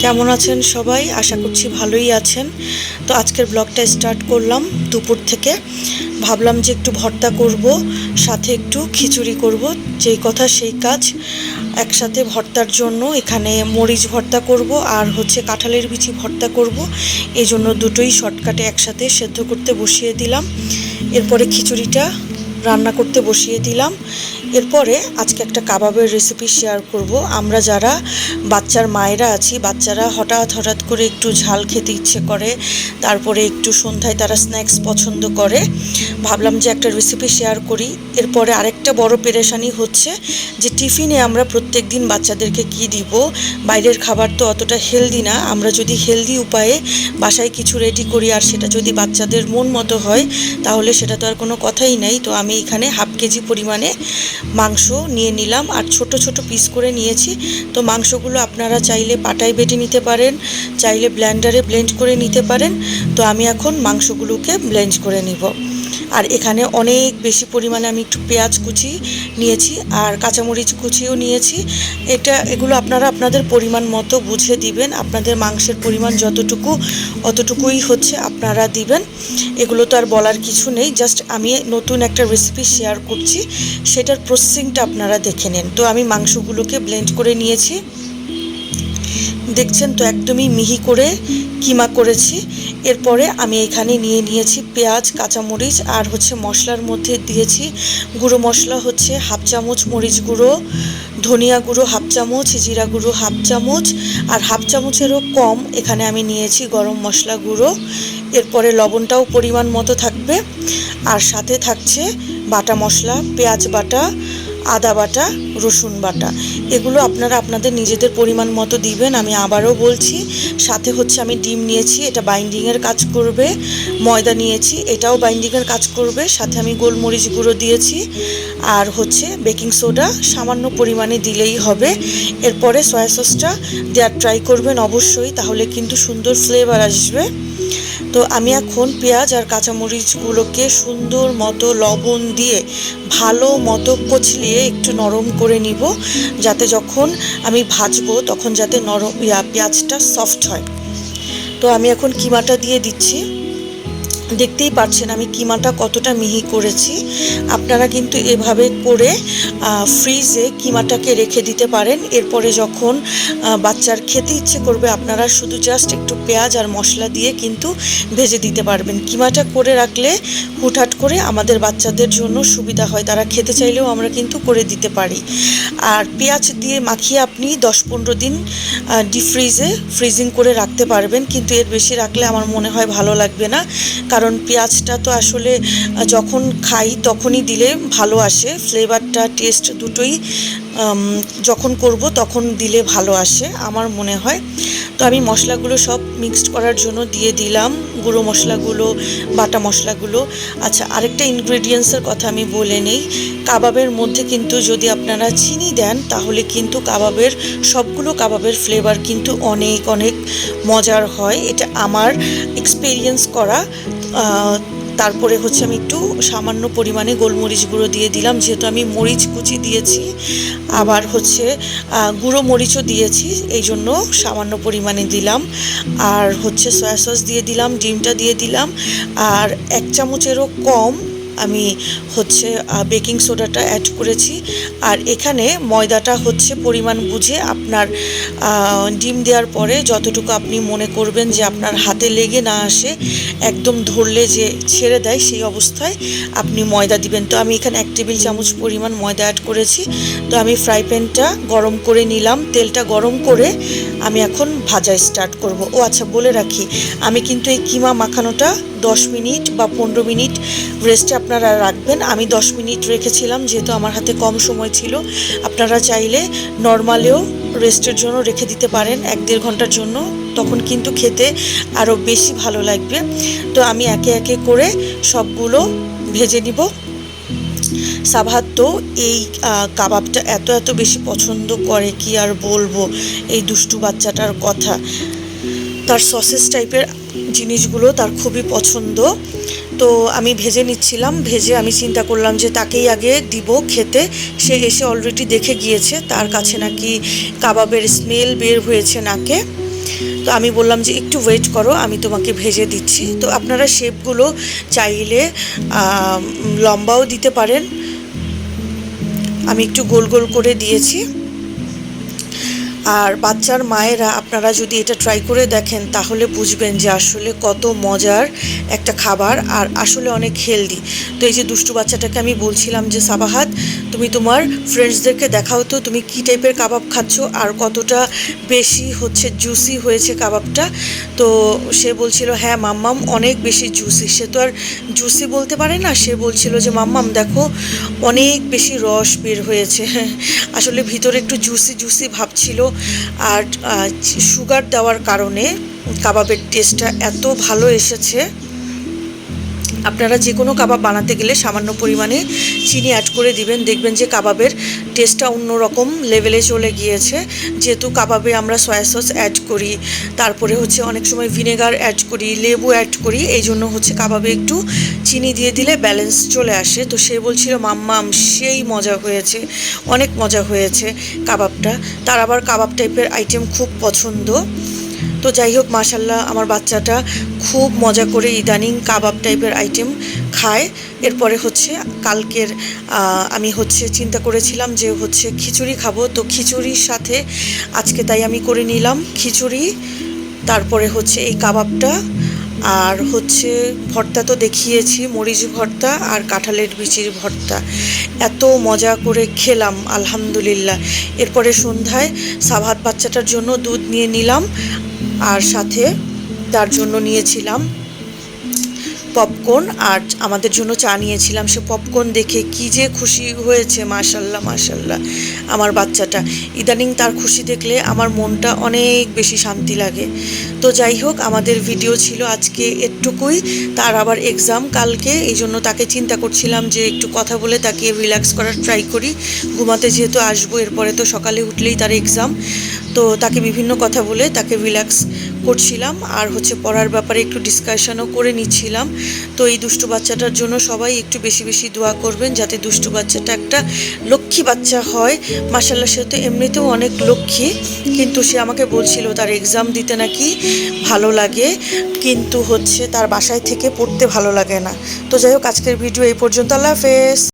কেমন আছেন সবাই? আশা করছি ভালোই আছেন। তো আজকের ব্লগটা স্টার্ট করলাম দুপুর থেকে। ভাবলাম যে একটু ভর্তা করব, সাথে একটু খিচুড়ি করব, যেই কথা সেই কাজ। একসাথে ভর্তার জন্য এখানে মরিচ ভর্তা করব আর হচ্ছে কাঁঠালের বিচি ভর্তা করব। এই জন্য দুটোই শর্টকাটে একসাথে সেদ্ধ করতে বসিয়ে দিলাম। এরপরে খিচুড়িটা রান্না করতে বসিয়ে দিলাম। এরপরে আজকে একটা কাবাবের রেসিপি শেয়ার করব। আমরা যারা বাচ্চার মায়েরা আছি, বাচ্চারা হঠাৎ হঠাৎ করে একটু ঝাল খেতে ইচ্ছে করে, তারপরে একটু সন্ধ্যায় তারা স্ন্যাক্স পছন্দ করে ভাবলাম যে একটা রেসিপি শেয়ার করি। এরপরে আরেকটা বড় পেরেশানি হচ্ছে যে টিফিনে আমরা প্রত্যেক দিন বাচ্চাদেরকে কি দিব? বাইরের খাবার তো অতটা হেলদি না। আমরা যদি হেলদি উপায়ে বাসায় কিছু রেডি করি আর সেটা যদি বাচ্চাদের মন মতো হয়, তাহলে সেটা তো আর কোনো কথাই নেই। তো আমি এখানে হাফ কেজি পরিমাণে মাংস নিয়ে নিলাম আর ছোট ছোট পিস করে নিয়েছি। তো মাংসগুলো আপনারা চাইলে পাটায় বেটে নিতে পারেন, চাইলে ব্লেন্ডারে ব্লেন্ড করে নিতে পারেন। তো আমি এখন মাংসগুলোকে ব্লেন্ড করে নিব। আর এখানে অনেক বেশি পরিমাণে আমি একটু পেঁয়াজ কুচি নিয়েছি আর কাঁচামরিচ কুচিও নিয়েছি। এটা, এগুলো আপনারা আপনাদের পরিমাণ মতো বুঝে দিবেন। আপনাদের মাংসের পরিমাণ যতটুকু, অতটুকুই হচ্ছে আপনারা দিবেন। এগুলো তো আর বলার কিছু নেই। জাস্ট আমি নতুন একটা রেসিপি শেয়ার করছি। সেটার প্রসেসিংটা আপনারা দেখে নেন। তো আমি মাংসগুলোকে ব্লেন্ড করে নিয়েছি। দেখছেন তো, একদমই মিহি করে কিমা করেছি। এরপরে আমি এখানে নিয়ে নিয়েছি পেঁয়াজ, কাঁচামরিচ আর হচ্ছে মশলার মধ্যে দিয়েছি গুঁড়ো মশলা হচ্ছে হাফ চামচ মরিচ গুঁড়ো, ধনিয়া গুঁড়ো হাফ চামচ, জিরা গুঁড়ো হাফ চামচ আর হাফ চামচেরও কম এখানে আমি নিয়েছি গরম মশলা গুঁড়ো। এরপরে লবণটাও পরিমাণ মতো থাকবে। আর সাথে থাকছে বাটা মশলা, পেঁয়াজ বাটা আদা বাটা, রসুন বাটা। এগুলো আপনারা আপনাদের নিজেদের পরিমাণ মতো দিবেন। আমি আবারও বলছি, সাথে হচ্ছে আমি ডিম নিয়েছি, এটা বাইন্ডিংয়ের কাজ করবে, ময়দা নিয়েছি, এটাও বাইন্ডিংয়ের কাজ করবে, সাথে আমি গোলমরিচ গুঁড়ো দিয়েছি, আর হচ্ছে বেকিং সোডা সামান্য পরিমাণে দিলেই হবে। এরপরে সয়া সসটা দেওয়ার ট্রাই করবেন অবশ্যই, তাহলে কিন্তু সুন্দর ফ্লেভার আসবে। তো আমি এখন পেঁয়াজ আর কাঁচামরিচগুলোকে সুন্দর মতো লবণ দিয়ে ভালো মতো কচলিয়ে একটু নরম করে নিব, যাতে যখন আমি ভাজবো তখন যাতে নরম পেঁয়াজটা সফট হয়। তো আমি এখন কিমাটা দিয়ে দিচ্ছি। দেখতেই পাচ্ছেন আমি কিমাটা কতটা মিহি করেছি। আপনারা কিন্তু এভাবে করে ফ্রিজে কিমাটাকে রেখে দিতে পারেন। এরপরে যখন বাচ্চার খেতে ইচ্ছে করবে, আপনারা শুধু জাস্ট একটু পেঁয়াজ আর মশলা দিয়ে কিন্তু ভেজে দিতে পারবেন। কিমাটা করে রাখলে হুটহাট করে আমাদের বাচ্চাদের জন্য সুবিধা হয়। তারা খেতে চাইলেও আমরা কিন্তু করে দিতে পারি। আর পেঁয়াজ দিয়ে মাখিয়ে আপনি দশ পনেরো দিন ডিপ ফ্রিজে ফ্রিজিং করে রাখতে পারবেন। কিন্তু এর বেশি রাখলে আমার মনে হয় ভালো লাগবে না। কারণ পেঁয়াজটা তো আসলে যখন খাই তখনই দিলে ভালো আসে। ফ্লেভারটা, টেস্ট দুটোই যখন করব তখন দিলে ভালো আসে আমার মনে হয়। তো আমি মশলাগুলো সব মিক্সড করার জন্য দিয়ে দিলাম, গুঁড়ো মশলাগুলো, বাটা মশলাগুলো। আচ্ছা আরেকটা ইনগ্রেডিয়েন্টসের কথা আমি বলে নেই। কাবাবের মধ্যে কিন্তু যদি আপনারা চিনি দেন, তাহলে কিন্তু কাবাবের, সবগুলো কাবাবের ফ্লেভার কিন্তু অনেক অনেক মজার হয়। এটা আমার এক্সপিরিয়েন্স করা। তারপরে হচ্ছে আমি একটু সামান্য পরিমাণে গোলমরিচ গুঁড়ো দিয়ে দিলাম, যেহেতু আমি মরিচ কুচি দিয়েছি। আবার হচ্ছে গুঁড়ো মরিচও দিয়েছি, এই জন্য সামান্য পরিমাণে দিলাম। আর হচ্ছে সয়া সস দিয়ে দিলাম, ডিমটা দিয়ে দিলাম। আর এক চামচেরও কম আমি হচ্ছে বেকিং সোডাটা অ্যাড করেছি। আর এখানে ময়দাটা হচ্ছে পরিমাণ বুঝে আপনার ডিম দেওয়ার পরে যতটুকু আপনি মনে করবেন যে আপনার হাতে লেগে না আসে, একদম ধরলে যে ছেড়ে দেয় সেই অবস্থায় আপনি ময়দা দিবেন। তো আমি এখানে এক টেবিল চামচ পরিমাণ ময়দা অ্যাড করেছি। তো আমি ফ্রাই প্যানটা গরম করে নিলাম। তেলটা গরম করে আমি এখন ভাজা স্টার্ট করব। ও আচ্ছা বলে রাখি, আমি কিন্তু এই কিমা মাখানোটা দশ মিনিট বা পনেরো মিনিট রেস্টে আপনারা রাখবেন। আমি দশ মিনিট রেখেছিলাম, যেহেতু আমার হাতে কম সময় ছিল। আপনারা চাইলে নর্মালেও রেস্টের জন্য রেখে দিতে পারেন, এক দেড় ঘণ্টার জন্য। তখন কিন্তু খেতে আরও বেশি ভালো লাগবে। তো আমি একে একে করে সবগুলো ভেজে নিব। সাভার তো এই কাবাবটা এত এত বেশি পছন্দ করে, কি আর বলব? এই দুষ্টু বাচ্চাটার কথা। তার সসেস টাইপের জিনিসগুলো তার খুবই পছন্দ। তো আমি ভেজে নিচ্ছিলাম, ভেজে আমি চিন্তা করলাম যে তাকেই আগে দিব খেতে। সে এসে অলরেডি দেখে গিয়েছে, তার কাছে নাকি কাবাবের স্মেল বের হয়েছে নাকে। তো আমি বললাম যে একটু ওয়েট করো, আমি তোমাকে ভেজে দিচ্ছি। তো আপনারা শেপগুলো চাইলে লম্বাও দিতে পারেন। আমি একটু গোল গোল করে দিয়েছি। আর বাচ্চার মায়েরা, আপনারা যদি এটা ট্রাই করে দেখেন, তাহলে বুঝবেন যে আসলে কত মজার একটা খাবার আর আসলে অনেক হেলদি তো এই যে দুষ্টু বাচ্চাটাকে আমি বলছিলাম যে, সাবাহাত, তুমি তোমার ফ্রেন্ডসদেরকে দেখাও তো তুমি কী টাইপের কাবাব খাচ্ছ আর কতটা বেশি হচ্ছে জুসি হয়েছে কাবাবটা? তো সে বলছিল হ্যাঁ মাম্মাম অনেক বেশি জুসি সে তো আর জুসি বলতে পারে না, সে বলছিল যে, মাম্মাম, দেখো অনেক বেশি রস বের হয়েছে। আসলে ভিতরে একটু জুসি জুসি ভাব ছিল আর সুগার দেওয়ার কারণে কাবাবের টেস্টটা এত ভালো এসেছে। আপনারা যে কোনো কাবাব বানাতে গেলে সামান্য পরিমাণে চিনি অ্যাড করে দিবেন। দেখবেন যে কাবাবের টেস্টটা অন্যরকম লেভেলে চলে গিয়েছে। যেহেতু কাবাবে আমরা সয়া সস অ্যাড করি, তারপরে হচ্ছে অনেক সময় ভিনেগার অ্যাড করি, লেবু অ্যাড করি, এই জন্য হচ্ছে কাবাবে একটু চিনি দিয়ে দিলে ব্যালেন্স চলে আসে। তো সে বলছিল, মাম্মাম, সেই মজা হয়েছে, অনেক মজা হয়েছে কাবাবটা। তার আবার কাবাব টাইপের আইটেম খুব পছন্দ। তো যাই হোক মাসাল্লাহ আমার বাচ্চাটা খুব মজা করে ইদানিং কাবাব টাইপের আইটেম খায়। এরপরে হচ্ছে কালকের আমি হচ্ছে চিন্তা করেছিলাম যে হচ্ছে খিচুড়ি খাব। তো খিচুড়ির সাথে আজকে তাই আমি করে নিলাম খিচুড়ি। তারপরে হচ্ছে এই কাবাবটা আর হচ্ছে ভর্তা তো দেখিয়েছি, মরিচ ভর্তা আর কাঁঠালের বিচির ভর্তা। এত মজা করে খেলাম, আলহামদুলিল্লাহ। এরপরে সন্ধ্যায় সাভাত বাচ্চাটার জন্য দুধ নিয়ে নিলাম আর সাথে তার জন্য নিয়েছিলাম পপকর্ন, আর আমাদের জন্য চা নিয়েছিলাম। সে পপকর্ন দেখে কি যে খুশি হয়েছে, মাশাল্লাহ মাশাল্লাহ, আমার বাচ্চাটা। ইদানিং তার খুশি দেখলে আমার মনটা অনেক বেশি শান্তি লাগে। তো যাই হোক, আমাদের ভিডিও ছিল আজকে এটুকুই। তার আবার এক্সাম কালকে, এই জন্য তাকে চিন্তা করছিলাম যে একটু কথা বলে তাকে রিল্যাক্স করার ট্রাই করি। ঘুমাতে যেহেতু আসব, এরপরে তো সকালে উঠলেই তার এক্সাম তো তাকে বিভিন্ন কথা বলে তাকে রিল্যাক্স করছিলাম আর হচ্ছে পড়ার ব্যাপারে একটু ডিসকাশনও করে নিচ্ছিলাম। তো এই দুষ্টু বাচ্চাটার জন্য সবাই একটু বেশি বেশি দোয়া করবেন যাতে দুষ্টু বাচ্চাটা একটা লক্ষ্মী বাচ্চা হয়। মাসাল্লাহ সে তো এমনিতেও অনেক লক্ষ্মী, কিন্তু সে আমাকে বলছিল তার এক্সাম দিতে নাকি ভালো লাগে, কিন্তু হচ্ছে তার বাসায় থেকে পড়তে ভালো লাগে না। তো যাই হোক, আজকের ভিডিও এই পর্যন্ত। আল্লাহ হাফেজ।